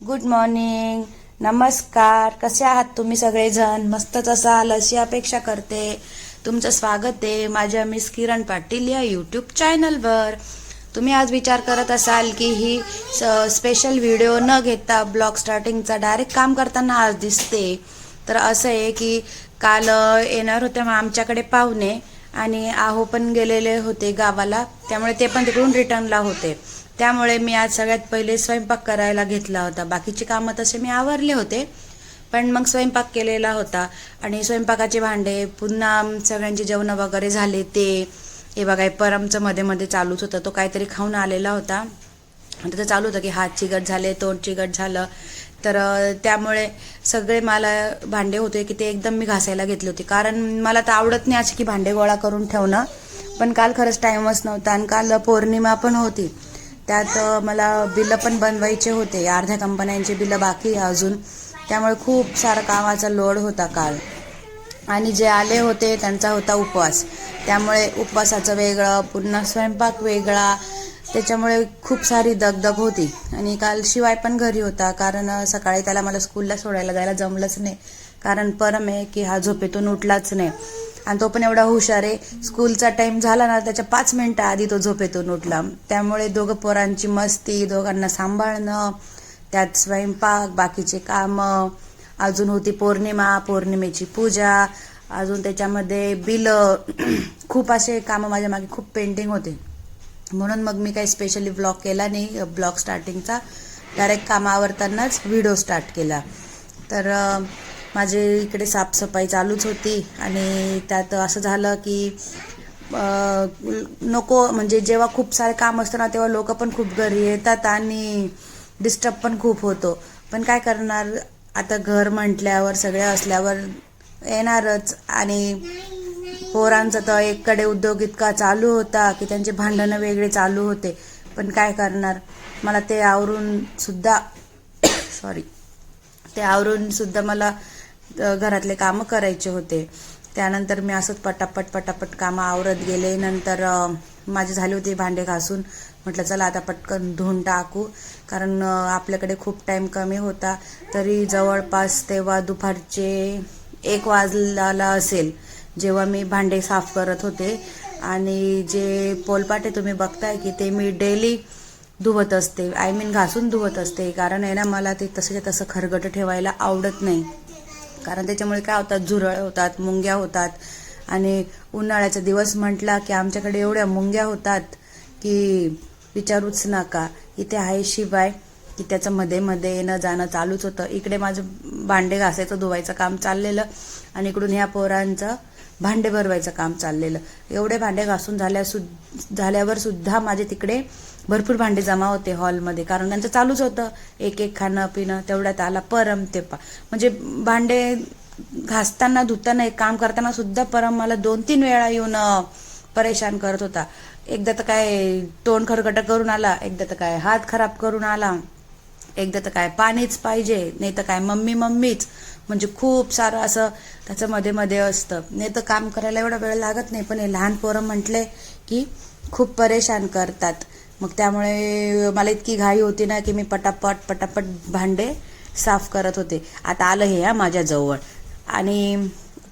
Good morning नमस्कार. कसे आहात तुम्ही सगळेजण? मस्तच असाल अशी अपेक्षा करते. तुमचं स्वागत आहे माझ्या मिस किरण पाटील या यूट्यूब चॅनलवर तुम्ही आज विचार करत असाल की ही स्पेशल व्हिडिओ न घेता ब्लॉग स्टार्टिंगचा डायरेक्ट काम करताना आज दिसते. तर असं आहे की काल येणार होते मग आमच्याकडे पाहुणे आणि आहो पण गेलेले होते गावाला. त्यामुळे ते पण तिकडून रिटर्नला होते. त्यामुळे मी आज सगळ्यात पहिले स्वयंपाक करायला घेतला होता. बाकीची कामं तसे मी आवरले होते. पण मग स्वयंपाक केलेला होता. आणि स्वयंपाकाचे भांडे पुन्हा सगळ्यांचे जेवणं वगैरे झाले ते. हे बघा परमचं मध्ये मध्ये चालूच होतं. तो काहीतरी खाऊन आलेला होता. आणि त्याचं चालू होतं की हात चिकट झाले तोंड चिकट झालं. तर त्यामुळे सगळे मला भांडे होते की ते एकदम मी घासायला घेतले होते. कारण मला तर आवडत नाही असे की भांडे गोळा करून ठेवणं. पण काल खरंच टाईमच नव्हता आणि काल पौर्णिमा पण होती. त्यात मला बिलं पण बनवायचे होते. अर्ध्या कंपन्यांचे बिलं बाकी आहे अजून. त्यामुळे खूप सारा कामाचा लोड होता काल. आणि जे आले होते त्यांचा होता उपवास. त्यामुळे उपवासाचं वेगळं पुन्हा स्वयंपाक वेगळा. त्याच्यामुळे खूप सारी दगदग होती. आणि काल शिवाय पण घरी होता कारण सकाळी त्याला मला स्कूलला सोडायला जायला जमलंच नाही. कारण परम आहे की हा झोपेतून उठलाच नाही. आणि तो पण एवढा हुशार आहे. स्कूलचा टाइम झाला ना त्याच्या पाच मिनिटं आधी तो झोपेतून उठला. त्यामुळे दोघं पोरांची मस्ती दोघांना सांभाळणं त्यात स्वयंपाक बाकीचे कामं अजून होती पौर्णिमा पौर्णिमेची पूजा अजून त्याच्यामध्ये बिलं खूप असे कामं माझ्या मागे खूप पेंटिंग होते. म्हणून मग मी काही स्पेशली ब्लॉग केला नाही ब्लॉग स्टार्टिंगचा डायरेक्ट कामावरतानाच व्हिडिओ स्टार्ट केला. तर माझे इकडे साफसफाई चालूच होती आणि त्यात असं झालं की नको म्हणजे जेव्हा खूप सारे काम असतं ना तेव्हा लोक पण खूप घरी येतात आणि डिस्टर्ब पण खूप होतो. पण काय करणार? आता घर म्हटल्यावर सगळे असल्यावर येणारच. आणि पोरांचा तर एककडे उद्योग इतका चालू होता की त्यांचे भांडणं वेगळे चालू होते. पण काय करणार? मला ते आवरून सुद्धा सॉरी ते आवरून सुद्धा मला घरातले कामं करायचे होते. त्यानंतर मी असंच पटापट पटापट कामं आवरत गेले. नंतर माझे माझी झाली होती भांडे घासून. म्हटलं चला आता पटकन धुवून टाकू. कारण आपल्याकडे खूप टाईम कमी होता. तरी जवळपास तेव्हा दुपारचे एक वाजला असेल जेव्हा मी भांडे साफ करत होते. आणि जे पोलपाटे तुम्ही बघताय की ते मी डेली धुवत असते. आय मीन घासून धुवत असते. कारण आहे ना मला ते तसंच्या तसं खरगट ठेवायला आवडत नाही. कारण त्याच्यामुळे काय होतात झुरळ होतात मुंग्या होतात. आणि उन्हाळ्याचा दिवस म्हटला की आमच्याकडे एवढ्या मुंग्या होतात की विचारूच नका. इथे आहे शिवाय की त्याचं मध्ये मध्ये येणं जाणं चालूच होतं. इकडे माझं भांडे घासायचं धुवायचं काम चाललेलं आणि इकडून ह्या पोरांचं भांडे भरवायचं काम चाललेलं. एवढे भांडे घासून झाल्या सु झाल्यावर सुद्धा माझे तिकडे भरपूर भांडे जमा होते हॉलमध्ये कारण त्यांचं चालूच होतं. एक एक खाणं पिणं तेवढ्यात आला परम ते पा म्हणजे भांडे घासताना धुताना एक काम करताना सुद्धा परम मला दोन तीन वेळा येऊन परेशान करत होता. एकदा तर काय तोंड खरकट करून आला एकदा तर काय हात खराब करून आला एकदा तर काय पाणीच पाहिजे नाही तर काय मम्मी मम्मीच. म्हणजे खूप सारं असं त्याचं मध्ये मध्ये असतं. नाही तर काम करायला एवढा वेळ लागत नाही पण हे लहान पोरं म्हटले की खूप परेशान करतात. मग त्यामुळे मला इतकी घाई होती ना की मी पटापट पटापट भांडे साफ करत होते. आता आलं हे या माझ्याजवळ आणि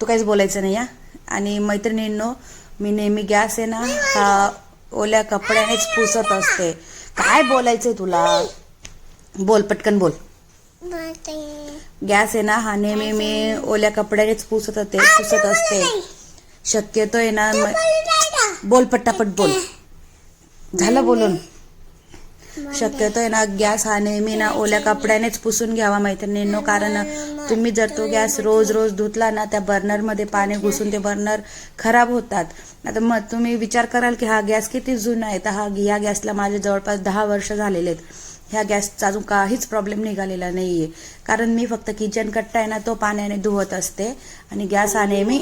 तू काहीच बोलायचं नाही या आणि मैत्रिणींनो मी नेहमी गॅस आहे ना हा ओल्या कपड्यानेच पुसत असते. काय बोलायचंय तुला? बोल पटकन बोल. गॅस आहे ना हा नेहमी मी ओल्या कपड्यानेच पुसत होते पुसत असते. शक्यतो आहे ना म- बोल पटापट बोल. झालं बोलून? शक्यतो आहे ना गॅस हा नेहमी ना ओल्या कपड्यानेच पुसून घ्यावा मैत्रिणींनो कारण तुम्ही जर तो गॅस रोज रोज धुतला ना त्या बर्नरमध्ये पाणी घुसून ते बर्नर खराब होतात. आता मग तुम्ही विचार कराल की हा गॅस किती जुना आहे? तर हा ह्या गॅसला माझे जवळपास दहा वर्ष झालेले आहेत. ह्या गॅसचा अजून काहीच प्रॉब्लेम निघालेला नाहीये. कारण मी फक्त किचन कट्टा आहे ना तो पाण्याने धुवत असते. आणि गॅस हा नेहमी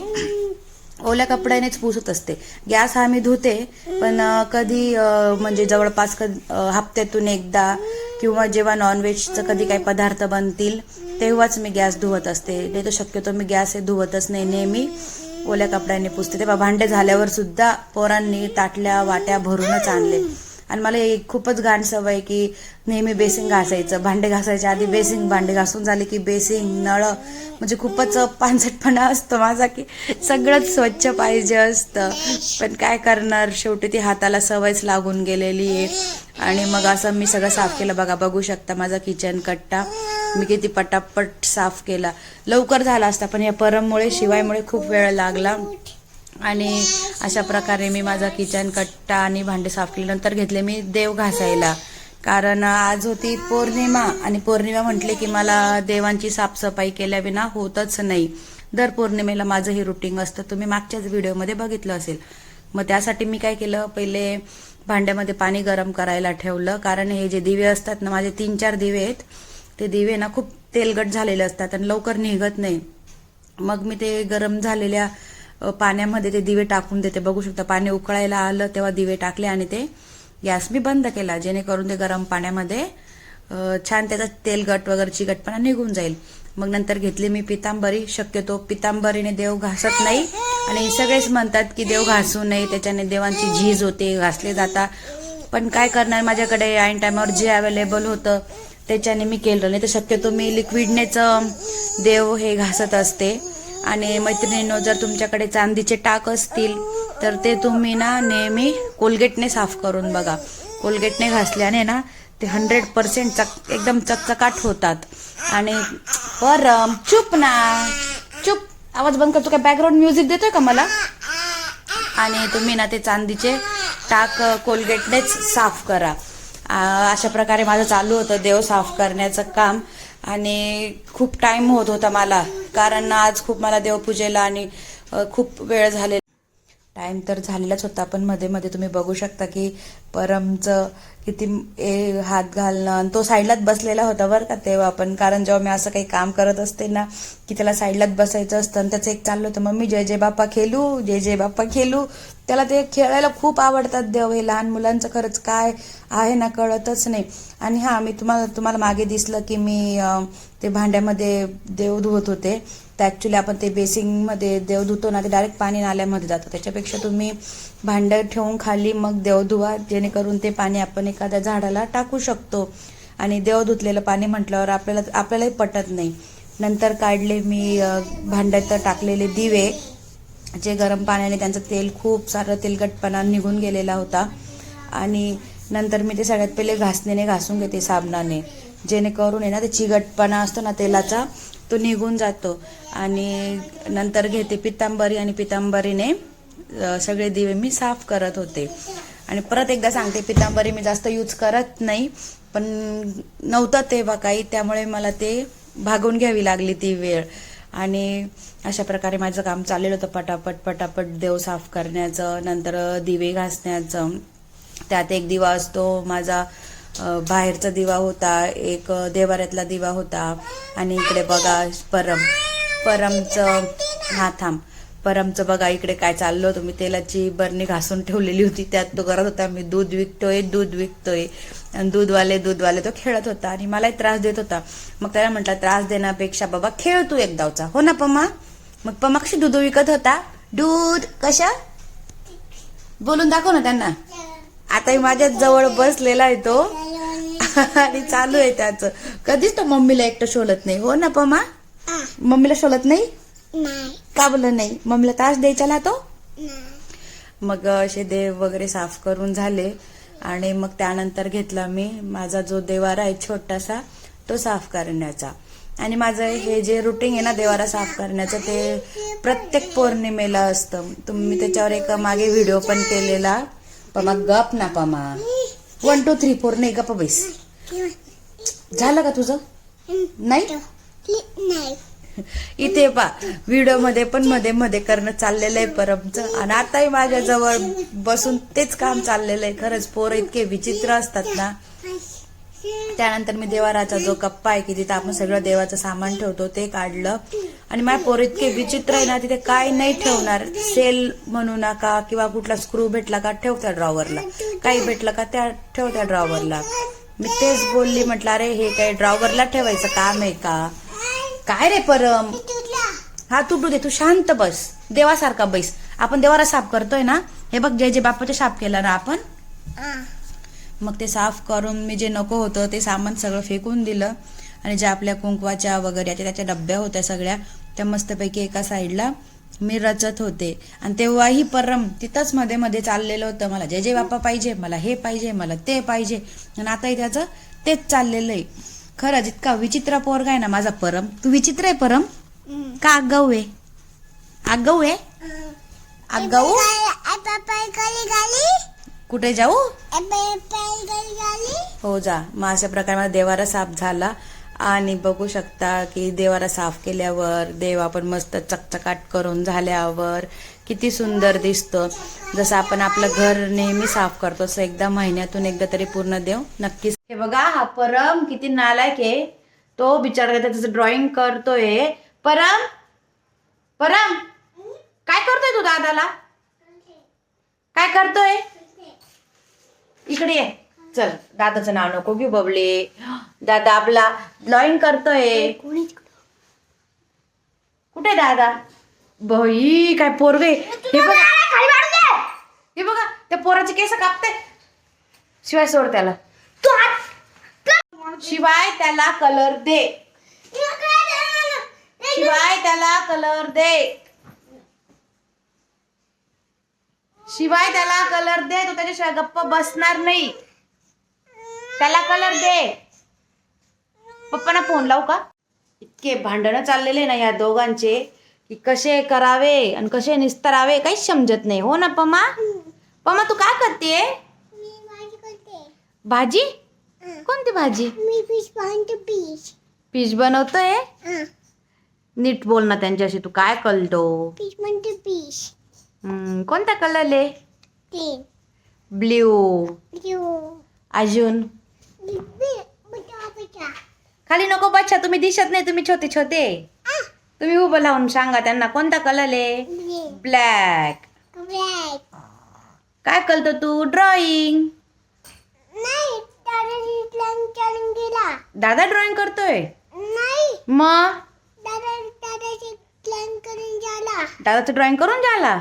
ओल्या कपड्यानेच पुसत असते. गॅस हा मी धुते पण कधी म्हणजे जवळपास हप्त्यातून एकदा किंवा जेव्हा नॉनव्हेजचं कधी काही पदार्थ बनतील तेव्हाच मी गॅस धुवत असते. नाही तर शक्यतो मी गॅस हे धुवतच नाही. नेहमी ओल्या कपड्याने पुसते. तेव्हा भांडे झाल्यावर सुद्धा पोरांनी ताटल्या वाट्या भरूनच आणले. आणि मला एक खूपच घाण सवय की नेहमी बेसिंग घासायचं. भांडे घासायच्या आधी बेसिंग भांडे घासून झाले की बेसिंग नळ म्हणजे खूपच पानसटपणा असतो माझा की सगळंच स्वच्छ पाहिजे असतं. पण काय करणार? शेवटी ती हाताला सवयच लागून गेलेली आहे. आणि मग असं मी सगळं साफ केलं. बघा बघू शकता माझा किचन कट्टा. मी किती पटापट साफ केला. लवकर झाला असता पण या परममुळे शिवायमुळे खूप वेळ लागला. आणि अशा प्रकारे मी माझा किचन कट्टा आणि भांडे साफ केल्यानंतर घेतले मी देव घासायला. कारण आज होती पौर्णिमा आणि पौर्णिमा म्हटले की मला देवांची साफसफाई केल्याविना होतच नाही. दर पौर्णिमेला माझं हे रुटीन असतं. तुम्ही मागच्याच व्हिडिओमध्ये बघितलं असेल. मग त्यासाठी मी काय केलं? पहिले भांड्यामध्ये पाणी गरम करायला ठेवलं. कारण हे जे दिवे असतात ना माझे तीन चार दिवे आहेत ते दिवे ना खूप तेलगट झालेले असतात आणि लवकर निघत नाही. मग मी ते गरम झालेल्या पाण्यामध्ये ते दिवे टाकून देते. बघू शकता पाणी उकळायला आलं तेव्हा दिवे टाकले आणि ते गॅस मी बंद केला जेणेकरून ते गरम पाण्यामध्ये छान त्याचा तेलगट वगैरे चिकटपणा निघून जाईल. मग नंतर घेतली मी पितांबरी. शक्यतो पितांबरीने देव घासत नाही. आणि सगळेच म्हणतात की देव घासू नये त्याच्याने देवांची झीज होते घासले जाता. पण काय करणार? माझ्याकडे ऐन टायमावर जे अवेलेबल होतं त्याच्याने मी केलं. नाही तर शक्यतो मी लिक्विडनेच देव हे घासत असते. आणि मैत्रिणींनो जर तुमच्याकडे चांदीचे टाक असतील तर ते तुम्ही ना नेहमी कोलगेटने साफ करून बघा. कोलगेटने घासल्याने ना ते हंड्रेड पर्सेंट चक एकदम चकचकाट होतात. आणि परम चुप ना. चुप. आवाज बंद करतो काय बॅकग्राऊंड म्युझिक देतोय का मला? आणि तुम्ही ना ते चांदीचे टाक कोलगेटनेच साफ करा. अशा प्रकारे माझं चालू होतं देव साफ करण्याचं काम. आणि खूप टाईम होत होता मला. कारण आज खूप मला देवपूजेला आणि खूप वेळ झालेला. टाइम तर झालेलाच होता पण मध्ये मध्ये तुम्ही बघू शकता की परमचं किती ए हात घालणं. आणि तो साईडलाच बसलेला होता बरं का तेव्हा पण. कारण जेव्हा मी असं काही काम करत असते ना की त्याला साईडलाच बसायचं असतं आणि त्याचं एक चाललं होतं मम्मी जय जय बाप्पा खेळू जय जय बाप्पा खेळू त्याला ते खेळायला खूप आवडतात देव हे लहान मुलांचं खरंच काय आहे ना कळतच नाही. आणि हां मी तुम्हाला तुम्हाला मागे दिसलं की मी ते भांड्यामध्ये देव धुवत होते. तर ॲक्च्युली आपण ते बेसिंगमध्ये देव धुतो ना ते डायरेक्ट पाणी नाल्यामध्ये जातं. त्याच्यापेक्षा तुम्ही भांडं ठेवून खाली मग देव धुवा जेणेकरून ते पाणी आपण एखाद्या झाडाला टाकू शकतो. आणि देव धुतलेलं पाणी म्हटल्यावर आपल्याला आपल्यालाही पटत नाही. नंतर काढले मी भांड्यात टाकलेले दिवे जे गरम पाण्याने त्यांचं तेल खूप सारं तेलकटपणा निघून गेलेला होता. आणि नंतर मी ते सगळ्यात पहिले घासणीने घासून घेते साबणाने. जेणेकरून आहे ना ते चिगटपणा असतो ना तेलाचा तो निघून जातो. आणि नंतर घेते पितांबरी आणि पितांबरीने सगळे दिवे मी साफ करत होते. आणि परत एकदा सांगते पितांबरी मी जास्त यूज करत नाही पण नव्हतं तेव्हा काही त्यामुळे मला ते भागून घ्यावी लागली ती वेळ. आणि अशा प्रकारे माझं काम चाललेलं होतं पटापट पटापट देव साफ करण्याचं नंतर दिवे घासण्याचं. त्यात एक दिवा असतो माझा बाहेरचा दिवा होता एक देवाऱ्यातला दिवा होता. आणि इकडे बघा परम परमचं हा थांब. परमचं बघा इकडे काय चाललं होतं. मी तेलाची बरणी घासून ठेवलेली होती. त्यात तो करत होता मी दूध विकतोय दूध विकतोय. आणि दूधवाले दूधवाले तो खेळत होता आणि मलाही त्रास देत होता. मग त्याला म्हटलं त्रास देण्यापेक्षा बाबा खेळ तू एकदावचा हो ना पम्मा. मग पम्मा कशी दूध विकत होता. दूध कशा? बोलून दाखव ना त्यांना. आता माझ्या जवळ बसलेला आहे तो. आणि चालू आहे त्याचं. कधीच तो मम्मीला एकटं शोलत नाही. हो ना पमा मम्मीला शोलत नाही? का बोलत नाही? मम्मीला त्रास द्यायचा ना तो? मग असे देव वगैरे साफ करून झाले आणि मग त्यानंतर घेतला मी. माझा जो देवारा आहे छोटासा तो साफ करण्याचा. आणि माझं हे जे रुटीन आहे ना देवारा साफ करण्याचं ते प्रत्येक पौर्णिमेला असतं. तुम्ही त्याच्यावर एक मागे व्हिडिओ पण केलेला. पमा गप ना पमा. वन टू थ्री फोर नाही गप बैस. झालं का तुझं? नाही. इथे पा व्हिडिओमध्ये पण मध्ये मध्ये करणं चाललेलं आहे परमचं. आणि आताही माझ्या जवळ बसून तेच काम चाललेलं आहे. खरंच पोरं इतके विचित्र असतात ना. त्यानंतर मी देवाराचा जो कप्पा आहे की तिथे आपण सगळं देवाचं सामान ठेवतो ते काढलं. आणि माझ्या पोर इतके विचित्र आहे ना तिथे काय नाही ठेवणार. सेल म्हणू नका किंवा कुठला स्क्रू भेटला का ठेवत्या ड्रॉवरला काही भेटलं का त्या ठेवत्या ड्रॉवरला मी तेच बोलली म्हटलं अरे हे काय ड्रॉवरला ठेवायचं काम आहे का? काय रे परम? हा तुटू दे तू शांत बस. देवासारखा बैस. आपण देवारा साफ करतोय ना? हे बघ जय जय बाप्पाचा साफ केला ना आपण? मग ते साफ करून मी जे नको होतं ते सामान सगळं फेकून दिलं. आणि ज्या आपल्या कुंकवाच्या वगैरे याच्या त्याच्या डब्या होत्या सगळ्या त्या मस्तपैकी एका साईडला मी रचत होते. आणि तेव्हाही परम तिथंच मध्ये मध्ये चाललेलं होतं. मला जे जे बाप्पा पाहिजे मला हे पाहिजे मला ते पाहिजे. आणि आताही त्याचं तेच चाललेलं आहे. खरं जितका विचित्र पोरगा आहे ना माझा परम तू विचित्र आहे परम? का आगाऊ आहे? आगाऊ आहे? आगाऊ कुठे जाऊ? हो जा मग अशा प्रकारे माझा देवारा साफ झाला. आणि बघू शकता की देवारा साफ केल्यावर देव आपण मस्त चकचकाट करून झाल्यावर किती सुंदर दिसतो. जसं आपण आपलं घर नेहमी साफ करतो तसं एकदा महिन्यातून एकदा तरी पूर्ण देव नक्कीच. हे बघा हा परम किती नालायक आहे. तो बिचारा त्याचं ड्रॉइंग करतोय. परम परम काय करतोय तू दादाला? काय करतोय? इकडे ये. चल दादाचं नाव नको घेऊ बबले. दादा आपला ड्रॉइंग करतोय. कुठे दादा? बाई काय पोरगे हे बघा. हे बघा त्या पोराचे केस कापते. शिवाय सोड त्याला. शिवाय त्याला कलर दे. शिवाय त्याला कलर दे. शिवाय त्याला कलर दे. तो त्याच्याशिवाय गप्प बसणार नाही. त्याला कलर दे. पप्पांना फोन लावू का? इतके भांडणं चाललेले ना या दोघांचे. की कसे करावे आणि कसे निस्तरावे काहीच समजत नाही. हो ना पमा? पमा तू काय करते. भाजी? कोणती भाजी? पीच बनवतोय? नीट बोल ना त्यांच्याशी तू काय कळतो हम्म, कोणता कलर आहे ब्ल्यू अजून? खाली नको बच्चा तुम्ही दिसत नाही तुम्ही छोटे छोटे. तुम्ही उभं लावून सांगा त्यांना कोणता कलर आहे? ब्लॅक काय कळतो तू? ड्रॉइंग दादा ड्रॉइंग करतोय? मग? दादाचं ड्रॉइंग करून झाला?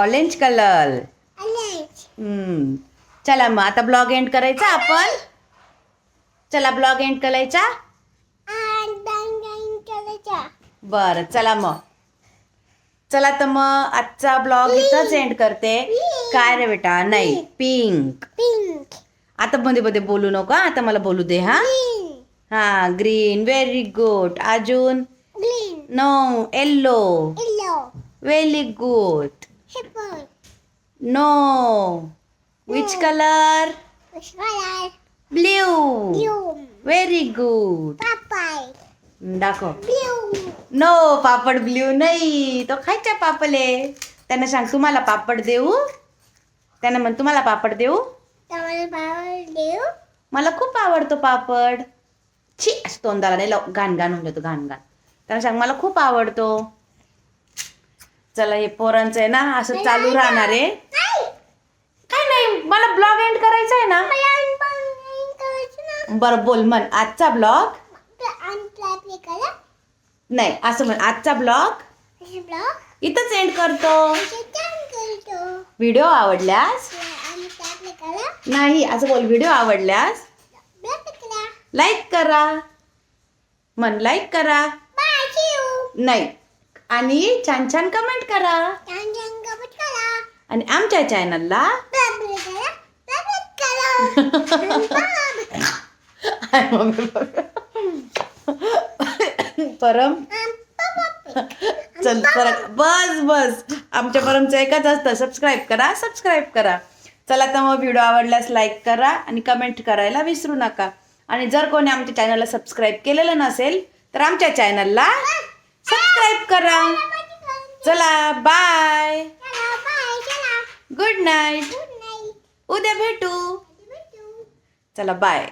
ऑरेंज कलर चला मग आता ब्लॉग एंड करायचा आपण. चला ब्लॉग एंड करायचा. बरं चला मग. चला तर मग आजचा ब्लॉग इथंच एंड करते. काय रे बेटा? नाही पिंक पिंक आता मध्ये मध्ये बोलू नका आता मला बोलू दे हा? हा ग्रीन व्हेरी गुड अजून? No yellow yellow very good no which colour blue blue very good दाखव. नो पापड ब्ल्यू नाही. तो खायचा पापले त्यांना सांग तुम्हाला पापड देऊ? त्यांना म्हण तुम्हाला पापड देऊ? मला खूप आवडतो पापड. छी असं तोंडाला नाही घाण घाण होऊन जातो घाण घाण. त्यांना सांग मला खूप आवडतो. चला हे पोरांचं आहे ना असं चालू राहणार आहे. काय नाही मला ब्लॉग एंड करायचा आहे ना? बरं बोल म्हण आजचा ब्लॉग? नाही असं म्हण आजचा ब्लॉग? इथंच एंड करतो. व्हिडिओ आवडल्यास? करा नाही असं बोल व्हिडिओ आवडल्यास? लाईक करा. म्हण लाईक करा. नाही आणि छान छान कमेंट करा. आणि आमच्या चॅनलला करा परम? चल चला बस बस. आमच्या परमचं एकच असतं. सबस्क्राईब करा सबस्क्राईब करा. चला तर मग व्हिडिओ आवडल्यास लाईक करा आणि कमेंट करायला विसरू नका. आणि जर कोणी आमच्या चॅनलला सबस्क्राईब केलेलं नसेल तर आमच्या चॅनलला सबस्क्राईब करा. चला बाय चला बाय चला गुड नाईट गुड नाईट उद्या भेटू. चला बाय